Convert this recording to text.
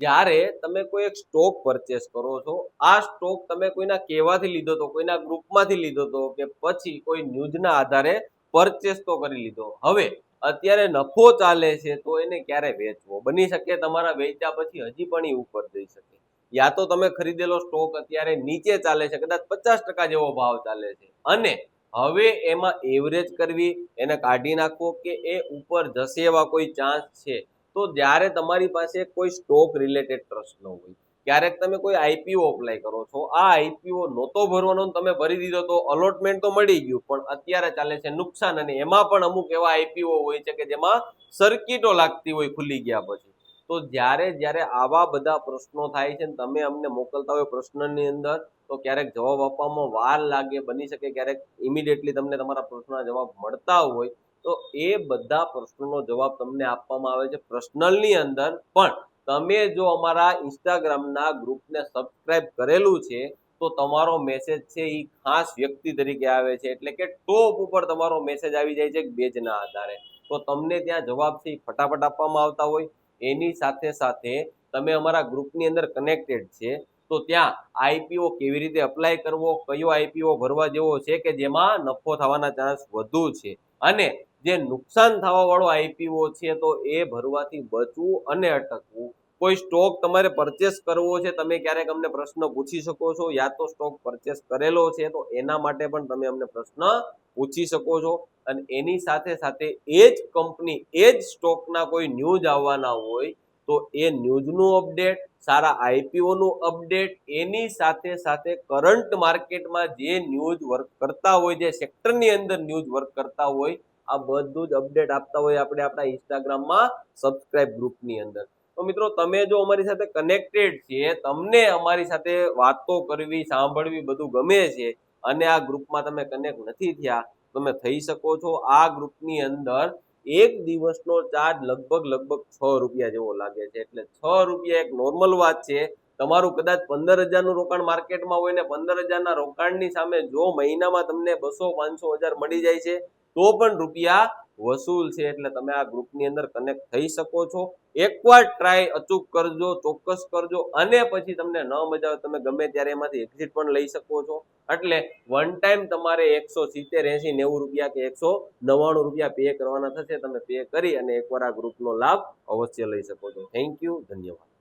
જ્યારે તમે કોઈ એક સ્ટોક પરચેસ કરો છો, આ સ્ટોક તમે કોઈના કહેવાથી લીધો તો, કોઈના ગ્રુપમાંથી લીધો તો કે પછી કોઈ ન્યૂઝના આધારે પરચેસ તો કરી લીધો. હવે અત્યારે નફો ચાલે છે તો એને ક્યારે વેચવો? બની શકે તમારા વેચ્યા પછી હજી પણ એ ઉપર જઈ શકે. યા તો તમે ખરીદેલો સ્ટોક અત્યારે નીચે ચાલે છે, કદાચ પચાસ ટકા જેવો ભાવ ચાલે છે. અને હવે એમાં એવરેજ કરવી, એને કાઢી નાખવો કે એ ઉપર જશે એવા કોઈ ચાન્સ છે? તો જ્યારે તમારી પાસે કોઈ સ્ટોક રિલેટેડ ટ્રસ્ટ ન હોય, ક્યારેક તમે કોઈ આઈપીઓ અપ્લાય કરો છો, આ આઈપીઓ નહોતો ભરવાનો તમે ભરી દીધો તો અલોટમેન્ટ તો મળી ગયું, પણ અત્યારે ચાલે છે નુકસાન અને એમાં પણ અમુક એવા આઈપીઓ હોય છે કે જેમાં સર્કિટો લાગતી હોય ખુલી ગયા પછી. તો જ્યારે જ્યારે આવા બધા પ્રશ્નો થાય છે તમે અમને મોકલતા હોય પ્રશ્નની અંદર, તો ક્યારેક જવાબ આપવામાં વાર લાગે, બની શકે, ક્યારેક ઇમિડિયેટલી તમને તમારા પ્રશ્નના જવાબ મળતા હોય તો એ બધા પ્રશ્નોનો જવાબ તમને આપવામાં આવે છે પર્સનલની અંદર. પણ તમે જો અમારા ઇન્સ્ટાગ્રામના ગ્રુપને સબસ્ક્રાઇબ કરેલું છે, તો તમારો મેસેજ છે એ ખાસ વ્યક્તિ તરીકે આવે છે. એટલે કે ટોપ ઉપર તમારો મેસેજ આવી જાય છે બેજના આધારે. તો તમને ત્યાં જવાબ છે ફટાફટ આપવામાં આવતા હોય. એની સાથે સાથે તમે અમારા ગ્રુપની અંદર કનેક્ટેડ છે. તો ત્યાં આઈપીઓ કેવી રીતે અપ્લાય કરવો, કયો આઈપીઓ ભરવા જેવો છે કે જેમાં નફો થવાના ચાન્સ વધુ છે. અને જે નુકસાન થવાવાળો આઈપીઓ છે તો એ ભરવાથી બચવું અને અટકવું. કોઈ સ્ટોક તમારે પરચેસ કરવો છે, તમે ક્યારેક અમને પ્રશ્ન પૂછી શકો છો, યા તો સ્ટોક પરચેસ કરેલો છે, તો એના માટે પણ તમે અમને પ્રશ્ન પૂછી શકો છો. અને એની સાથે સાથે એ જ કંપની એ જ સ્ટોકના કોઈ ન્યૂઝ આવવાના હોય, તો એ ન્યૂઝનું અપડેટ સારા આઈપીઓનું અપડેટ એની સાથે સાથે કરંટ માર્કેટમાં જે ન્યૂઝ વર્ક કરતા હોય, જે સેક્ટરની અંદર ન્યૂઝ વર્ક કરતા હોય, આ બધું જ અપડેટ આપતા હોય આપણે આપણા ઇન્સ્ટાગ્રામમાં સબસ્ક્રાઇબ ગ્રુપની અંદર. તો મિત્રો, તમે જો અમારી સાથે કનેક્ટેડ છે, તમને અમારી સાથે વાતો કરવી, સાંભળવી બધું ગમે છે, અને આ ગ્રુપમાં તમે કનેક્ટ નથી થયા, તમે થઈ શકો છો. આ ગ્રુપની અંદર એક દિવસનો ચાર્જ લગભગ લગભગ છ રૂપિયા જેવો લાગે છે. એટલે છ રૂપિયા એક નોર્મલ વાત છે. તમારું કદાચ પંદર હજારનું રોકાણ માર્કેટમાં હોય ને પંદર હજારના રોકાણની સામે જો મહિનામાં તમને બસો પાંચસો હજાર મળી જાય છે, તો પણ રૂપિયા વસૂલ છે એટલે તમે આ ગ્રુપની અંદર કનેક્ટ થઈ શકો છો. એકવાર ટ્રાય અચૂક કરજો, ચોક્કસ કરજો, અને પછી તમને ન મજા આવે, તમે ગમે ત્યારે એમાંથી એક્ઝિટ પણ લઈ શકો છો. એટલે વન ટાઈમ તમારે એકસો સિત્તેર એસી નેવું રૂપિયા કે એકસો નવ્વાણું રૂપિયા પે કરવાના થશે. તમે પે કરી અને એકવાર આ ગ્રુપનો લાભ અવશ્ય લઈ શકો છો. થેન્ક યુ ધન્યવાદ.